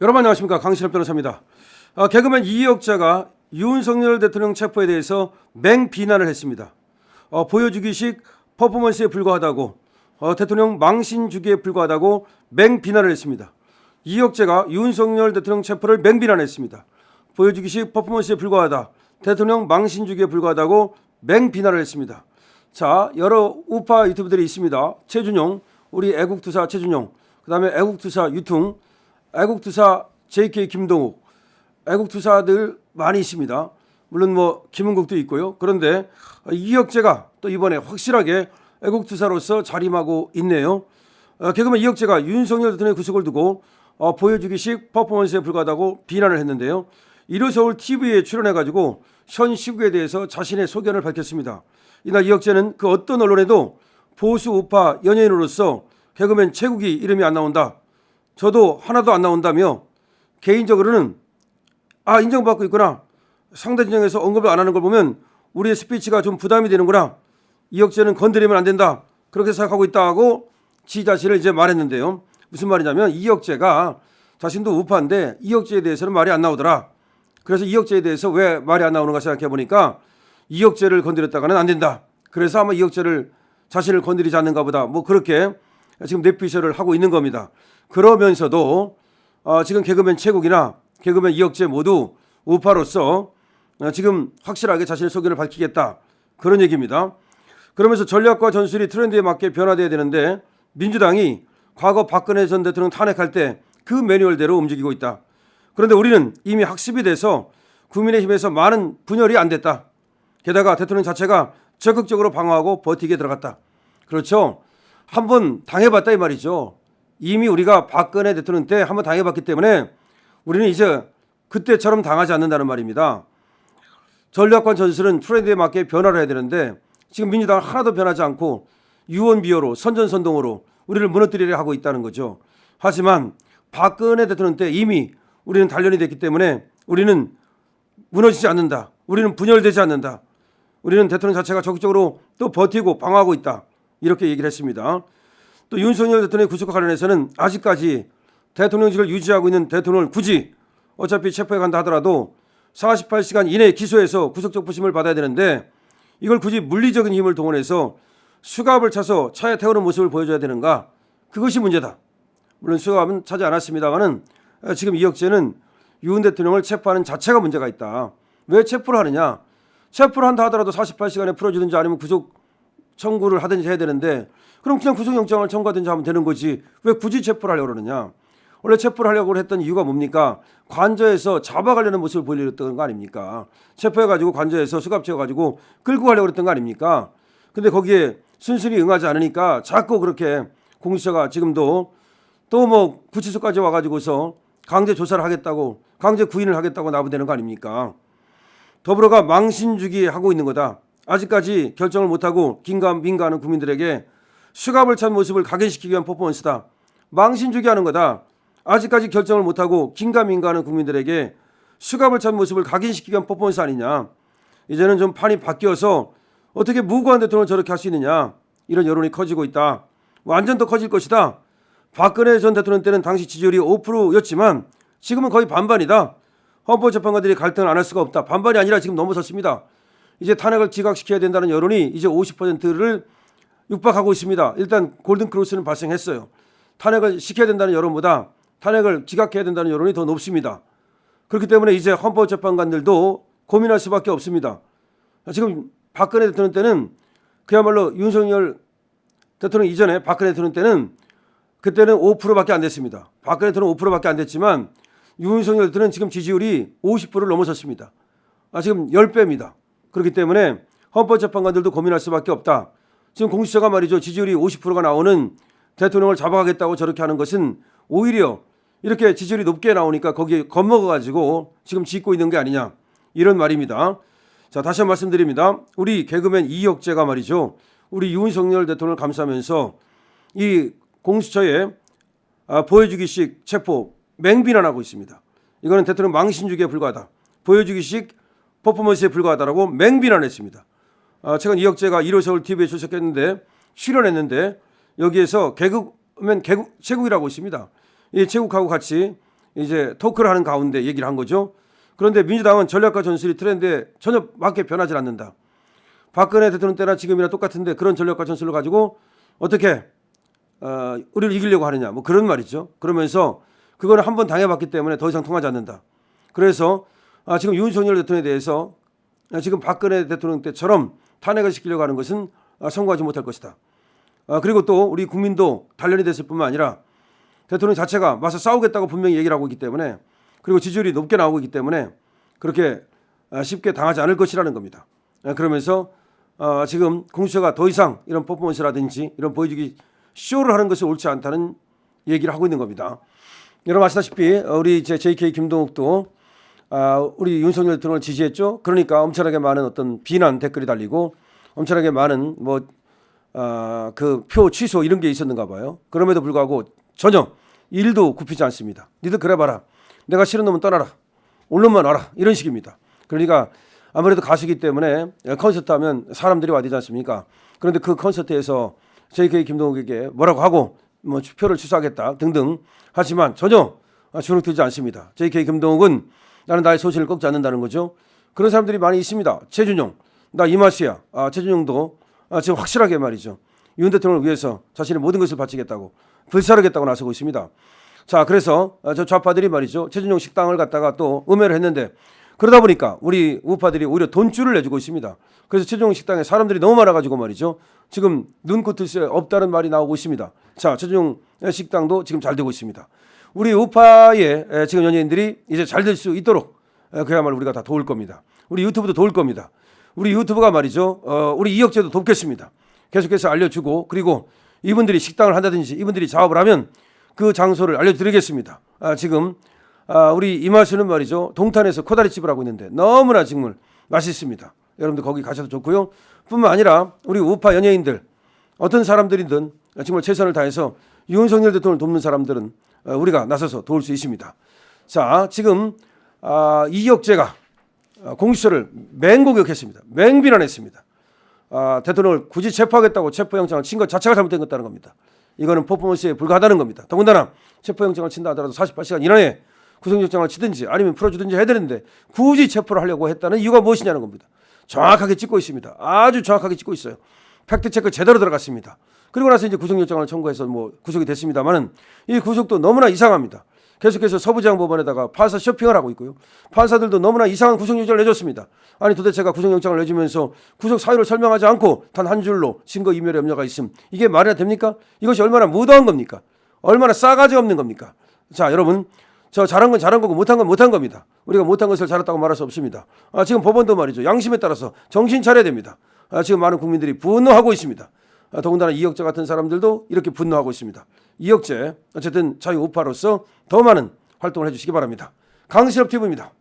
여러분 안녕하십니까 강신업 변호사입니다. 아, 개그맨 이혁자가 윤석열 대통령 체포에 대해서 맹비난을 했습니다. 어, 보여주기식 퍼포먼스에 불과하다고 어, 대통령 망신 주기에 불과하다고 맹비난을 했습니다. 이혁재가 윤석열 대통령 체포를 맹비난했습니다. 보여주기식 퍼포먼스에 불과하다. 대통령 망신 주기에 불과하다고 맹비난을 했습니다. 자, 여러 우파 유튜브들이 있습니다. 최준용, 우리 애국투사 최준용, 그 다음에 애국투사 유퉁, 애국투사 JK 김동욱, 애국투사들 많이 있습니다. 물론 뭐 김은국도 있고요. 그런데 이혁재가 또 이번에 확실하게 애국투사로서 자림하고 있네요. 어, 개그맨 이혁재가 윤석열 대통령의 구속을 두고 어, 보여주기식 퍼포먼스에 불과하다고 비난을 했는데요. 이루서울 TV에 출연해가지고 현 시국에 대해서 자신의 소견을 밝혔습니다. 이날 이혁재는 그 어떤 언론에도 보수 우파 연예인으로서 개그맨 최국이 이름이 안 나온다. 저도 하나도 안 나온다며 개인적으로는 아 인정받고 있구나. 상대 진영에서 언급을 안 하는 걸 보면 우리의 스피치가 좀 부담이 되는구나. 이혁재는 건드리면 안 된다. 그렇게 생각하고 있다고 지 자신을 이제 말했는데요. 무슨 말이냐면 이혁재가 자신도 우파인데 이혁재에 대해서는 말이 안 나오더라. 그래서 이혁재에 대해서 왜 말이 안 나오는가 생각해 보니까 이혁재를 건드렸다가는 안 된다. 그래서 아마 이혁재를 자신을 건드리지 않는가 보다. 뭐 그렇게 지금 뇌피셜을 하고 있는 겁니다. 그러면서도 어, 지금 개그맨 최국이나 개그맨 이혁재 모두 우파로서 어, 지금 확실하게 자신의 소견을 밝히겠다. 그런 얘기입니다. 그러면서 전략과 전술이 트렌드에 맞게 변화돼야 되는데 민주당이 과거 박근혜 전 대통령 탄핵할 때 그 매뉴얼대로 움직이고 있다. 그런데 우리는 이미 학습이 돼서 국민의힘에서 많은 분열이 안 됐다. 게다가 대통령 자체가 적극적으로 방어하고 버티게 들어갔다. 그렇죠. 한번 당해봤다 이 말이죠. 이미 우리가 박근혜 대통령 때 한번 당해봤기 때문에 우리는 이제 그때처럼 당하지 않는다는 말입니다. 전략관 전술은 트렌드에 맞게 변화를 해야 되는데 지금 민주당은 하나도 변하지 않고 유언비어로 선전선동으로 우리를 무너뜨리려 하고 있다는 거죠. 하지만 박근혜 대통령 때 이미 우리는 단련이 됐기 때문에 우리는 무너지지 않는다. 우리는 분열되지 않는다. 우리는 대통령 자체가 적극적으로 또 버티고 방어하고 있다. 이렇게 얘기를 했습니다. 또 윤석열 대통령의 구속과 관련해서는 아직까지 대통령직을 유지하고 있는 대통령을 굳이 어차피 체포해 간다 하더라도 48시간 이내에 기소해서 구속적 부심을 받아야 되는데 이걸 굳이 물리적인 힘을 동원해서 수갑을 차서 차에 태우는 모습을 보여줘야 되는가? 그것이 문제다. 물론 수갑은 차지 않았습니다만은 지금 이혁재는 윤 대통령을 체포하는 자체가 문제가 있다. 왜 체포를 하느냐? 체포를 한다 하더라도 48시간에 풀어주든지 아니면 구속 청구를 하든지 해야 되는데 그럼 그냥 구속영장을 청구하든지 하면 되는 거지 왜 굳이 체포를 하려고 그러느냐? 원래 체포를 하려고 했던 이유가 뭡니까? 관저에서 잡아가려는 모습을 했던 거 아닙니까? 체포해가지고 관저에서 수갑 채워가지고 끌고 가려고 했던 거 아닙니까? 근데 거기에 순순히 응하지 않으니까 자꾸 그렇게 공수처가 지금도 또 뭐 구치소까지 와가지고서 강제 조사를 하겠다고 강제 구인을 하겠다고 나부되는 거 아닙니까? 더불어가 망신주기 하고 있는 거다. 아직까지 결정을 못하고 긴가민가하는 국민들에게 수갑을 찬 모습을 각인시키기 위한 퍼포먼스다. 망신주기 하는 거다. 아직까지 결정을 못하고 긴가민가하는 국민들에게 수갑을 찬 모습을 각인시키기 위한 퍼포먼스 아니냐. 이제는 좀 판이 바뀌어서 어떻게 무고한 대통령을 저렇게 할 수 있느냐. 이런 여론이 커지고 있다. 완전 더 커질 것이다. 박근혜 전 대통령 때는 당시 지지율이 5%였지만 지금은 거의 반반이다. 헌법재판관들이 갈등을 안 할 수가 없다. 반반이 아니라 지금 넘어섰습니다. 이제 탄핵을 기각시켜야 된다는 여론이 이제 50%를 육박하고 있습니다. 일단 골든 크로스는 발생했어요. 탄핵을 시켜야 된다는 여론보다 탄핵을 기각해야 된다는 여론이 더 높습니다. 그렇기 때문에 이제 헌법재판관들도 고민할 수밖에 없습니다. 지금 박근혜 대통령 때는 그야말로 윤석열 대통령 이전에 박근혜 대통령 때는 그때는 5%밖에 안 됐습니다. 박근혜 대통령 5%밖에 안 됐지만 윤석열 대통령은 지금 지지율이 50%를 넘어섰습니다. 아, 지금 10배입니다. 그렇기 때문에 헌법재판관들도 고민할 수밖에 없다. 지금 공수처가 말이죠. 지지율이 50%가 나오는 대통령을 잡아가겠다고 저렇게 하는 것은 오히려 이렇게 지지율이 높게 나오니까 거기에 겁먹어가지고 지금 짓고 있는 게 아니냐. 이런 말입니다. 자, 다시 한번 말씀드립니다. 우리 개그맨 이혁재가 말이죠. 우리 윤석열 대통령을 감싸면서 이 공수처에 아, 보여주기식 체포 맹비난하고 있습니다. 이거는 대통령 망신주기에 불과하다. 보여주기식 퍼포먼스에 불과하다라고 맹비난했습니다. 아, 최근 이혁재가 1호 서울 TV에 출석했는데 출연했는데 여기에서 개국면 개국 최국이라고 있습니다. 이 최국하고 같이 이제 토크를 하는 가운데 얘기를 한 거죠. 그런데 민주당은 전략과 전술이 트렌드에 전혀 맞게 변하지 않는다. 박근혜 대통령 때나 지금이나 똑같은데 그런 전략과 전술을 가지고 어떻게 어, 우리를 이기려고 하느냐 뭐 그런 말이죠. 그러면서 그거는 한번 당해봤기 때문에 더 이상 통하지 않는다. 그래서 아, 지금 윤석열 대통령에 대해서 아, 지금 박근혜 대통령 때처럼 탄핵을 시키려고 하는 것은 아, 성공하지 못할 것이다. 아, 그리고 또 우리 국민도 단련이 됐을 뿐만 아니라 대통령 자체가 맞서 싸우겠다고 분명히 얘기를 하고 있기 때문에 그리고 지지율이 높게 나오고 있기 때문에 그렇게 아, 쉽게 당하지 않을 것이라는 겁니다. 아, 그러면서 어, 지금 공수처가 더 이상 이런 퍼포먼스라든지 이런 보여주기 쇼를 하는 것이 옳지 않다는 얘기를 하고 있는 겁니다. 여러분 아시다시피 어, 우리 이제 JK 김동욱도 아, 우리 윤석열 대통령을 지지했죠. 그러니까 엄청나게 많은 어떤 비난 댓글이 달리고 엄청나게 많은 뭐 아, 그 표 취소 이런 게 있었는가 봐요. 그럼에도 불구하고 전혀 일도 굽히지 않습니다. 니들 그래 봐라. 내가 싫은 놈은 떠나라. 언론만 와라. 이런 식입니다. 그러니까 아무래도 가수기 때문에 콘서트 하면 사람들이 와야 되지 않습니까? 그런데 그 콘서트에서 JK 김동욱에게 뭐라고 하고 뭐 표를 취소하겠다 등등 하지만 전혀 주눅 들지 않습니다. JK 김동욱은 나는 나의 소신을 꺾지 않는다는 거죠. 그런 사람들이 많이 있습니다. 최준용, 나이 맛이야. 아, 최준용도 아, 지금 확실하게 말이죠. 윤 대통령을 위해서 자신의 모든 것을 바치겠다고 불사르겠다고 나서고 있습니다. 자, 그래서 아, 저 좌파들이 말이죠. 최준용 식당을 갖다가 또 음해를 했는데 그러다 보니까 우리 우파들이 오히려 돈줄을 내주고 있습니다. 그래서 최준용 식당에 사람들이 너무 많아가지고 말이죠. 지금 눈코 틀새 없다는 말이 나오고 있습니다. 자, 최준용 식당도 지금 잘 되고 있습니다. 우리 우파의 에, 지금 연예인들이 이제 잘 될 수 있도록 에, 그야말로 우리가 다 도울 겁니다. 우리 유튜브도 도울 겁니다. 우리 유튜브가 말이죠. 어, 우리 이혁재도 돕겠습니다. 계속해서 알려주고 그리고 이분들이 식당을 한다든지 이분들이 작업을 하면 그 장소를 알려드리겠습니다. 아, 지금 아, 우리 이마수는 말이죠. 동탄에서 코다리집을 하고 있는데 너무나 정말 맛있습니다. 여러분들 거기 가셔도 좋고요. 뿐만 아니라 우리 우파 연예인들 어떤 사람들이든 정말 최선을 다해서 윤석열 대통령을 돕는 사람들은 어, 우리가 나서서 도울 수 있습니다. 자, 지금 아, 이혁재가 아, 공수처를 맹공격했습니다. 맹비난했습니다. 아, 대통령을 굳이 체포하겠다고 체포영장을 친 것 자체가 잘못된 것다는 겁니다. 이거는 퍼포먼스에 불과하다는 겁니다. 더군다나 체포영장을 친다 하더라도 48시간 이내에 구속영장을 치든지 아니면 풀어주든지 해야 되는데 굳이 체포를 하려고 했다는 이유가 무엇이냐는 겁니다. 정확하게 찍고 있습니다. 아주 정확하게 찍고 있어요. 팩트 체크 제대로 들어갔습니다. 그리고 나서 이제 구속영장을 청구해서 뭐 구속이 됐습니다만은 이 구속도 너무나 이상합니다. 계속해서 서부지방 법원에다가 판사 쇼핑을 하고 있고요. 판사들도 너무나 이상한 구속영장을 내줬습니다. 아니 도대체가 구속영장을 내주면서 구속 사유를 설명하지 않고 단 한 줄로 증거 인멸의 염려가 있음. 이게 말이나 됩니까? 이것이 얼마나 무도한 겁니까? 얼마나 싸가지 없는 겁니까? 자 여러분 저 잘한 건 잘한 거고 못한 건 못한 겁니다. 우리가 못한 것을 잘했다고 말할 수 없습니다. 아, 지금 법원도 말이죠. 양심에 따라서 정신 차려야 됩니다. 아, 지금 많은 국민들이 분노하고 있습니다. 아, 더군다나 이혁재 같은 사람들도 이렇게 분노하고 있습니다. 이혁재 어쨌든 자유 우파로서 더 많은 활동을 해주시기 바랍니다. 강실업 TV입니다.